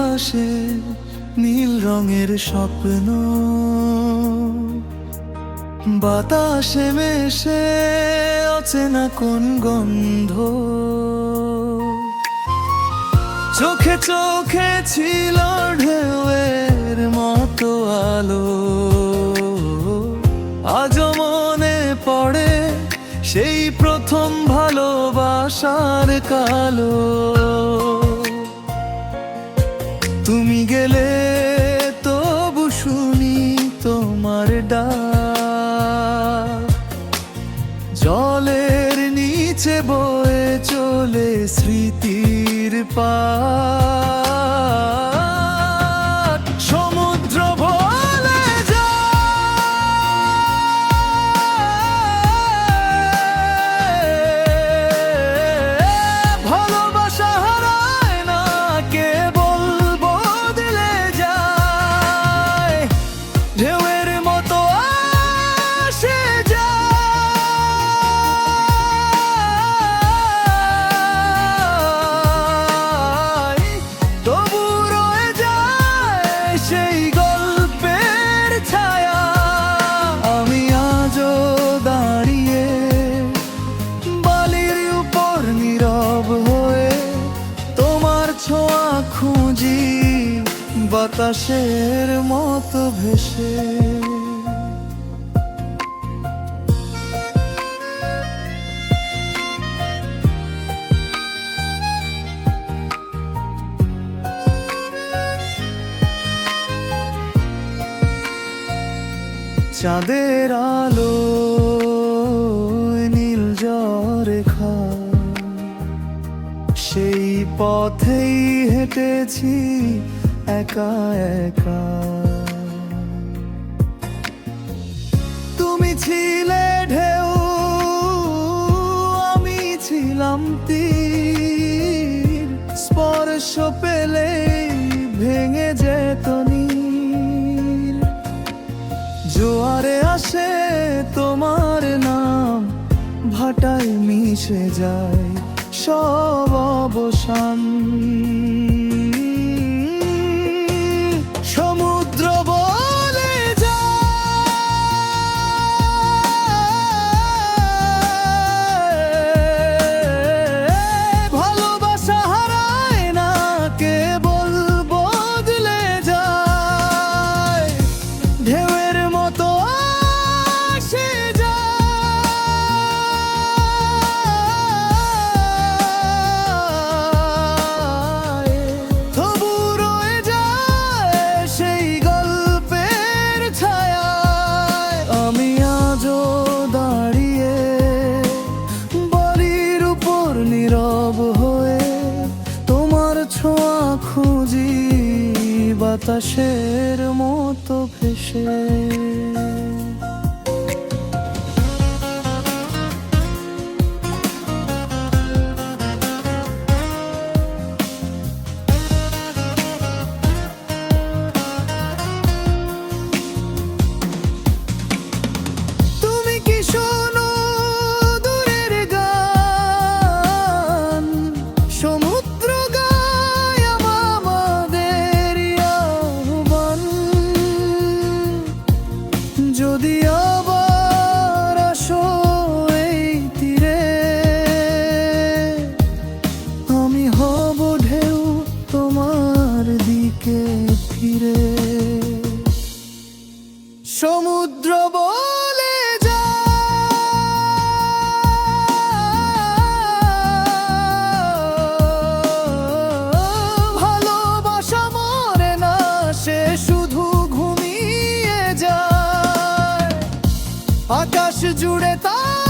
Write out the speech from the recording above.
ভাসে নীল রঙের স্বপ্ন। বাতাসে মেশে অচেনা কোন গন্ধ। চোখে চোখে ছিল ঢেউয়ের মতো আলো। আজ মনে পড়ে সেই প্রথম ভালোবাসার কালো। গেলে তবু শুনি তোমার ডাক। জলের নিচে বয়ে চলে স্মৃতির পাট বাতাসের মতো ভেসে। চাঁদের আলো নীল রেখা সেই পথেই হেঁটেছি একা একা। তুমি ছিলে ঢেউ, আমি ছিলাম তীর। স্পর্শ পেলে ভেঙে যেত নীর জোয়ারে আসে তোমার নাম, ভাটায় মিশে যায় সব অবসান। বাতাসের মতো ভেসে। আকাশ জুড়ে তারার